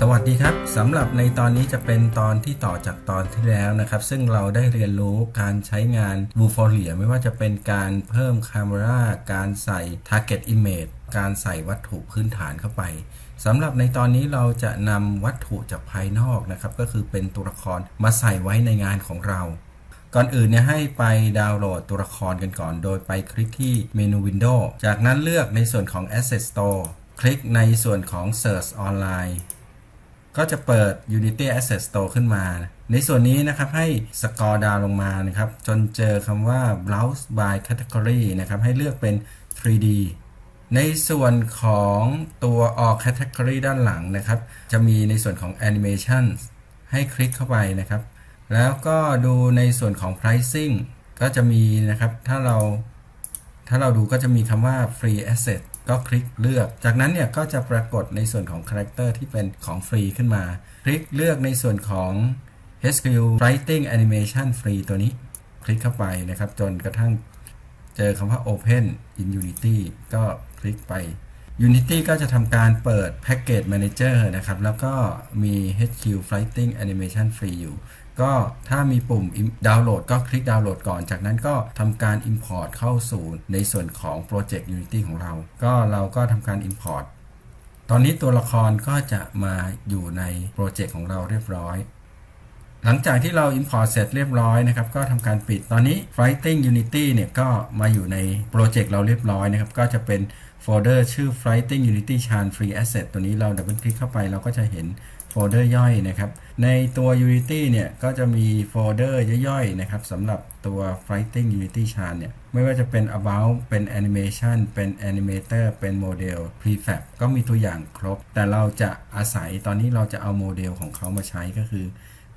สวัสดีครับสำหรับในตอนนี้จะเป็นตอนที่ต่อจากตอนที่แล้วนะครับ ซึ่งเราได้เรียนรู้การใช้งาน b l u f o l i a ไม่ว่าจะเป็นการเพิ่ม Camera การใส่ Target Image การใส่วัตถุพื้นฐานเข้าไปสำหรับในตอนนี้เราจะนำวัตถุจากภายนอกนะครับ ก็คือเป็นตัวละครมาใส่ไว้ในงานของเราก่อนอื่นเนี่ยให้ไปดาวน์โหลดตัวละครกันก่อน โดยไปคลิกที่เมนู Window จากนั้นเลือกในส่วนของ Asset Store คลิกในส่วนของ Search Online ก็จะเปิด Unity Asset Store ขึ้นมา ในส่วนนี้นะครับให้สกอร์ดาวลงมานะครับ จนเจอคำว่า Browse by Category นะครับ ให้เลือกเป็น 3D ในส่วนของตัว All Category ด้านหลังนะครับ จะมีในส่วนของ Animation ให้คลิกเข้าไปนะครับ แล้วก็ดูในส่วนของ pricing ก็จะมีนะครับ ถ้าเรา ถ้าเราดูก็จะมีคำว่า free asset ก็คลิกเลือก จากนั้นเนี่ยก็จะปรากฏในส่วนของ character ที่เป็นของฟรีขึ้นมา คลิกเลือกในส่วนของ HQ Writing Animation Free ตัวนี้ คลิกเข้าไปนะครับ จนกระทั่งเจอคำว่า Open in Unity ก็คลิกไป Unity ก็จะทำการเปิด Package Manager นะครับ แล้วก็มี HQ Writing Animation Free อยู่ ก็ถ้ามีปุ่มดาวน์โหลดก็คลิกดาวน์โหลดก่อน จากนั้นก็ทำการ Import เข้าสู่ในส่วนของ Project Unity ของเรา ก็เราก็ทำการ Import ตอนนี้ตัวละครก็จะมาอยู่ในโปรเจกต์ของเราเรียบร้อย หลังจากที่เรา Import เสร็จเรียบร้อยนะครับ ก็ทำการปิด ตอนนี้ Fighting Unity เนี่ยก็มาอยู่ในโปรเจกต์เราเรียบร้อยนะครับ ก็จะเป็นโฟลเดอร์ชื่อ Fighting Unity Chan Free Asset ตัวนี้เราดับเบิลคลิกเข้าไปเราก็จะเห็น ฟลเดอร์ย่อยนะครับ ในตัว Unity เนี่ยก็จะมีโฟลเดอร์ย่อยๆนะครับสำหรับตัว Fighting Unity Chan เนี่ยไม่ว่าจะเป็น about เป็น animation เป็น animator เป็น model prefab ก็มีตัวอย่างครบ แต่เราจะอาศัยตอนนี้เราจะเอาโมเดลของเขามาใช้ก็คือ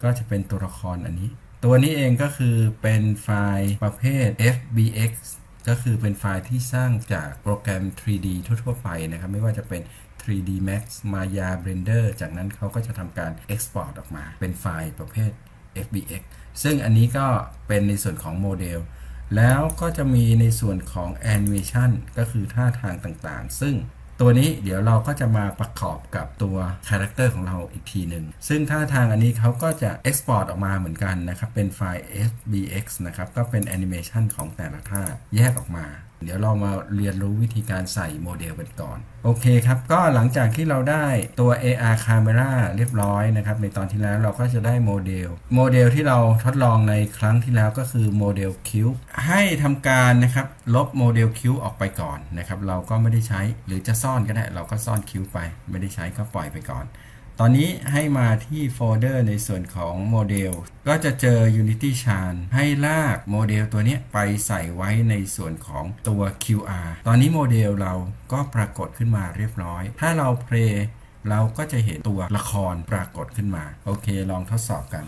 ก็จะเป็นตัวละครอันนี้ ตัวนี้เองก็คือเป็นไฟล์ประเภท FBX ก็คือเป็นไฟล์ที่สร้างจากโปรแกรม 3D ทั่ว ๆ ไปนะครับ ไม่ว่าจะเป็น 3D Max Maya Blender จากนั้นเขาก็จะทำการ Export ออกมา เป็นไฟล์ประเภท FBX ซึ่งอันนี้ก็เป็นในส่วนของโมเดล แล้วก็จะมีในส่วนของ Animation ก็คือท่าทางต่างๆ ซึ่ง ตัวนี้เดี๋ยวเราก็จะมาประกอบกับตัวคาแรคเตอร์ของเราอีกทีหนึ่งซึ่งท่าทางอันนี้เขาก็จะ Export ออกมาเหมือนกันนะครับ เป็นไฟล์ SBX นะครับ ก็เป็นแอนิเมชันของแต่ละท่าแยกออกมา เดี๋ยวเรามาเรียนรู้วิธีการใส่โมเดลกันก่อน โอเคครับ ก็หลังจากที่เราได้ตัว AR Camera เรียบร้อยนะครับ ในตอนที่แล้วเราก็จะได้โมเดล โมเดลที่เราทดลองในครั้งที่แล้วก็คือโมเดลคิวให้ทำการนะครับลบโมเดลคิวออกไปก่อนนะครับ เราก็ไม่ได้ใช้หรือจะซ่อนก็ได้ เราก็ซ่อนคิวไป ไม่ได้ใช้ก็ปล่อยไปก่อน ตอนนี้ให้มาที่โฟลเดอร์ในส่วนของโมเดล ก็จะเจอ Unity Chan ให้ลากโมเดลตัวนี้ไปใส่ไว้ในส่วนของตัว QR ตอนนี้โมเดลเราก็ปรากฏขึ้นมาเรียบร้อย ถ้าเราเพลย์เราก็จะเห็นตัวละครปรากฏขึ้นมา โอเค ลองทดสอบกัน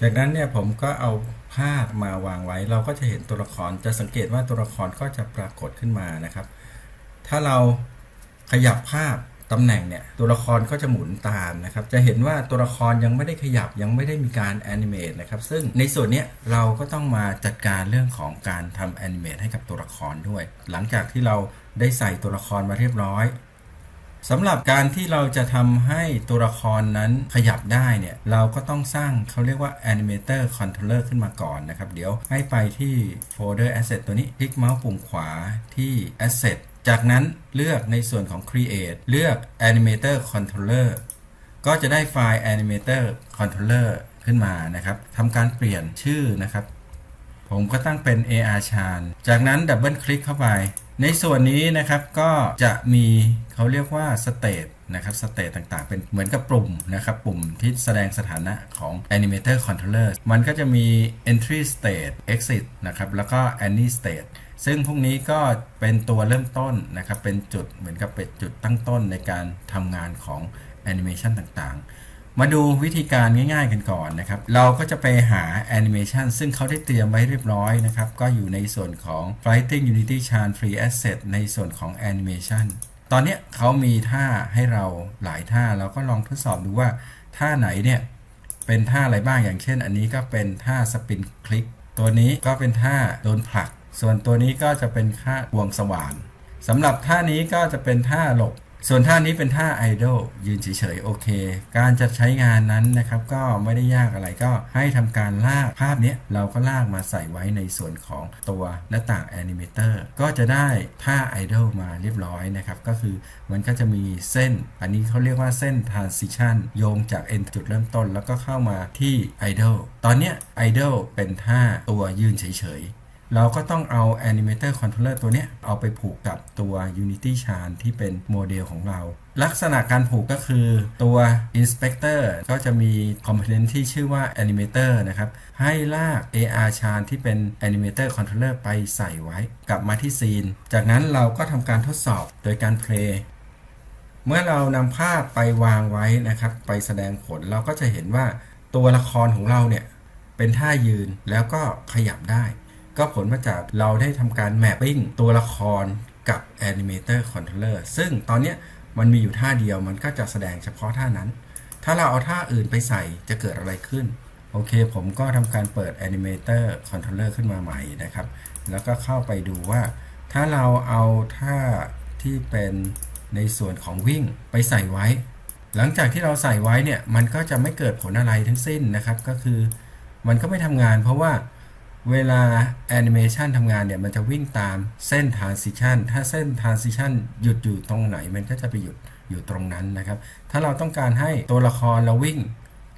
จากนั้นเนี่ยผมก็เอาภาพมาวางไว้ เราก็จะเห็นตัวละคร จะสังเกตว่าตัวละครก็จะปรากฏขึ้นมานะครับ ถ้าเราขยับภาพ ตำแหน่งเนี่ยตัวละครก็จะหมุนตามนะครับจะเห็นว่าตัวละครยังไม่ได้ขยับยังไม่ได้มีการแอนิเมตนะครับซึ่งในส่วนนี้เราก็ต้องมาจัดการเรื่องของการทำแอนิเมตให้กับตัวละครด้วย หลังจากที่เราได้ใส่ตัวละครมาเรียบร้อยสำหรับการที่เราจะทำให้ตัวละครนั้นขยับได้เนี่ยเราก็ต้องสร้างเขาเรียกว่า Animator Controller ขึ้นมาก่อนนะครับ เดี๋ยวให้ไปที่โฟลเดอร์ Asset ตัวนี้ คลิกเมาส์ปุ่มขวาที่ Asset จากนั้นเลือกในส่วนของ Create เลือก Animator Controller ก็จะได้ไฟล์ Animator Controller ขึ้นมานะครับทำการเปลี่ยนชื่อนะครับ ผมก็ตั้งเป็น AR Chan จากนั้นดับเบิลคลิกเข้าไป ในส่วนนี้นะครับก็จะมีเขาเรียกว่า State นะครับ State ต่างๆ เป็นเหมือนกับปุ่มนะครับปุ่มที่แสดงสถานะของ Animator Controller มันก็จะมี Entry State Exit นะครับแล้วก็ Any State ซึ่งพวกนี้ก็เป็นตัวเริ่มต้นนะครับ เป็นจุดเหมือนกับเป็นจุดตั้งต้นในการทำงานของ Animation ต่างๆ มาดูวิธีการง่ายๆกันก่อนนะครับ เราก็จะไปหาแอนิเมชันซึ่งเขาได้เตรียมไว้เรียบร้อยนะครับ ก็อยู่ในส่วนของ Fighting Unity Chan Free Asset ในส่วนของ Animation ตอนนี้เขามีท่าให้เราหลายท่า เราก็ลองทดสอบดูว่าท่าไหนเนี่ยเป็นท่าอะไรบ้างอย่างเช่น อันนี้ก็เป็นท่าสปินคลิก ตัวนี้ก็เป็นท่าโดนผลัก ส่วนตัวนี้ก็จะเป็นท่าห่วงสว่านสำหรับท่านี้ก็จะเป็นท่าหลบ ส่วนท่านี้เป็นท่าไอดอลยืนเฉยๆโอเค การจะใช้งานนั้นนะครับ ก็ไม่ได้ยากอะไรก็ให้ทำการลากภาพนี้เราก็ลากมาใส่ไว้ในส่วนของตัวหน้าต่างแอนิเมเตอร์ก็จะได้ท่าไอดอลมาเรียบร้อยนะครับ ก็คือมันก็จะมีเส้น อันนี้เขาเรียกว่าเส้น transition โยงจาก end จุดเริ่มต้น แล้วก็เข้ามาที่ไอดอลตอนนี้ไอดอลเป็นท่าตัวยืนเฉยๆ เราก็ต้องเอา Animator Controller ตัวนี้เอาไปผูกกับตัว Unity Chan ที่เป็นโมเดลของเรา ลักษณะการผูกก็คือตัว Inspector ก็จะมี Component ที่ชื่อว่า Animator นะครับ ให้ลาก AR Chan ที่เป็น Animator Controller ไปใส่ไว้ กลับมาที่ Scene จากนั้นเราก็ทำการทดสอบโดยการ Play เมื่อเรานำภาพไปวางไว้นะครับ ไปแสดงผลเราก็จะเห็นว่าตัวละครของเราเนี่ยเป็นท่ายืนแล้วก็ขยับได้ ก็ผลมาจากเราได้ทำการแมปปิ้งตัวละครกับ Animator Controller ซึ่งตอนนี้มันมีอยู่ท่าเดียวมันก็จะแสดงเฉพาะท่านั้น ถ้าเราเอาท่าอื่นไปใส่จะเกิดอะไรขึ้น โอเค ผมก็ทำการเปิด Animator Controller ขึ้นมาใหม่นะครับ แล้วก็เข้าไปดูว่า ถ้าเราเอาท่าที่เป็นในส่วนของวิ่งไปใส่ไว้ หลังจากที่เราใส่ไว้เนี่ย มันก็จะไม่เกิดผลอะไรทั้งสิ้นนะครับ ก็คือมันก็ไม่ทำงานเพราะว่า เวลาแอนิเมชันทำงานเนี่ยมันจะวิ่งตามเส้น transition ถ้าเส้น transition หยุดอยู่ตรงไหนมันก็จะไปหยุดอยู่ตรงนั้นนะครับ ถ้าเราต้องการให้ตัวละครเราวิ่ง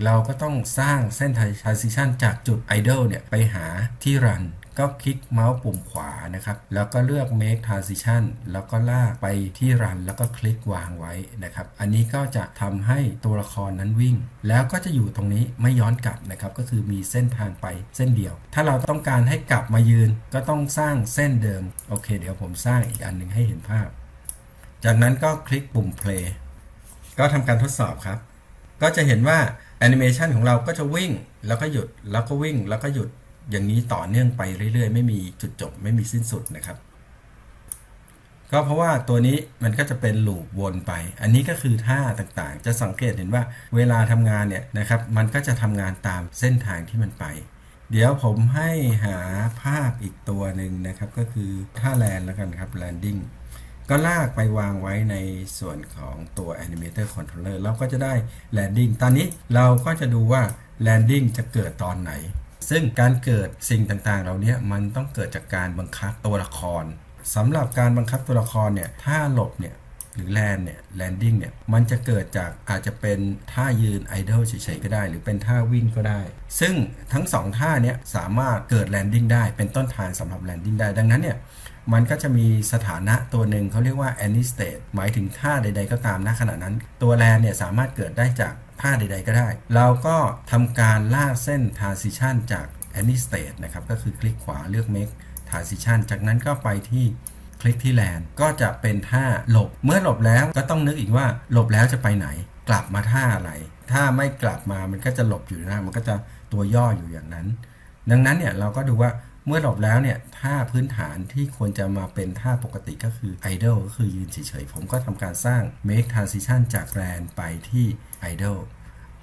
เราก็ต้องสร้างเส้น transition จากจุด idle เนี่ยไปหาที่ run ก็คลิกเมาส์ปุ่มขวานะครับ แล้วก็เลือก make transition แล้วก็ลากไปที่ run แล้วก็คลิกวางไว้นะครับ อันนี้ก็จะทำให้ตัวละครนั้นวิ่ง แล้วก็จะอยู่ตรงนี้ไม่ย้อนกลับนะครับ ก็คือมีเส้นทางไปเส้นเดียว ถ้าเราต้องการให้กลับมายืนก็ต้องสร้างเส้นเดิม โอเค เดี๋ยวผมสร้างอีกอันหนึ่งให้เห็นภาพ จากนั้นก็คลิกปุ่ม play ก็ทำการทดสอบครับ ก็จะเห็นว่าแอนิเมชันของเราก็จะวิ่ง แล้วก็หยุด แล้วก็วิ่ง แล้วก็หยุด อย่างนี้ต่อเนื่องไปเรื่อยๆ ไม่มีจุดจบไม่มีสิ้นสุดนะครับ ก็เพราะว่าตัวนี้มันก็จะเป็นลูปวนไป อันนี้ก็คือท่าต่างๆ จะสังเกตเห็นว่าเวลาทำงานเนี่ยนะครับ มันก็จะทำงานตามเส้นทางที่มันไป เดี๋ยวผมให้หาภาพอีกตัวหนึ่งนะครับ ก็คือท่าแลนแล้วกันครับ landing ก็ลากไปวางไว้ในส่วนของตัว Animator Controller เราก็จะได้ Landing ตอนนี้เราก็จะดูว่า Landing จะเกิดตอนไหน ซึ่งการเกิดสิ่งต่างๆ เหล่านี้มันต้องเกิดจากการบังคับตัวละครสำหรับการบังคับตัวละครเนี่ยถ้าหลบเนี่ยหรือแลนเนี่ยแลนดิ้งเนี่ยมันจะเกิดจากอาจจะเป็นท่ายืนไอดอลเฉยๆก็ได้ หรือเป็นท่าวิ่งก็ได้ ซึ่งทั้งสองท่าเนี้ยสามารถเกิดแลนดิ้งได้เป็นต้นทางสำหรับแลนดิ้งได้ ดังนั้นเนี่ยมันก็จะมีสถานะตัวหนึ่งเขาเรียกว่า any state หมายถึงท่าใด ๆ ก็ตามณขณะนั้น ตัวแลนเนี่ยสามารถเกิดได้จาก ท่าใด ๆ ก็ได้ เราก็ทำการลากเส้น transition จาก any state นะครับ ก็คือคลิกขวาเลือก make transition จากนั้นก็ไปที่คลิกที่แลนก็จะเป็นท่าหลบ เมื่อหลบแล้วก็ต้องนึกอีกว่าหลบแล้วจะไปไหน กลับมาท่าอะไร ถ้าไม่กลับมามันก็จะหลบอยู่นะ มันก็จะตัวย่ออยู่อย่างนั้น ดังนั้นเนี่ยเราก็ดูว่า เมื่อหลบแล้วเนี่ยท่าพื้นฐานที่ควรจะมาเป็นท่าปกติก็คือ idle ก็คือยืนเฉยๆ ผมก็ทำการสร้าง make transition จากแรนไปที่ idle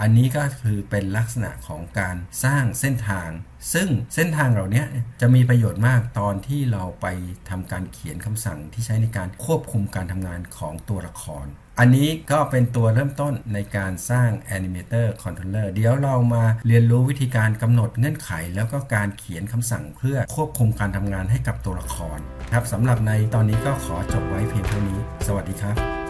อันนี้ก็คือเป็นลักษณะของการสร้างเส้นทาง ซึ่งเส้นทางเหล่านี้จะมีประโยชน์มากตอนที่เราไปทำการเขียนคำสั่งที่ใช้ในการควบคุมการทำงานของตัวละครอันนี้ก็เป็นตัวเริ่มต้นในการสร้าง Animator Controller เดี๋ยวเรามาเรียนรู้วิธีการกำหนดเงื่อนไข แล้วก็การเขียนคำสั่งเพื่อควบคุมการทำงานให้กับตัวละคร ครับสำหรับในตอนนี้ก็ขอจบไว้เพียงเท่านี้ สวัสดีครับ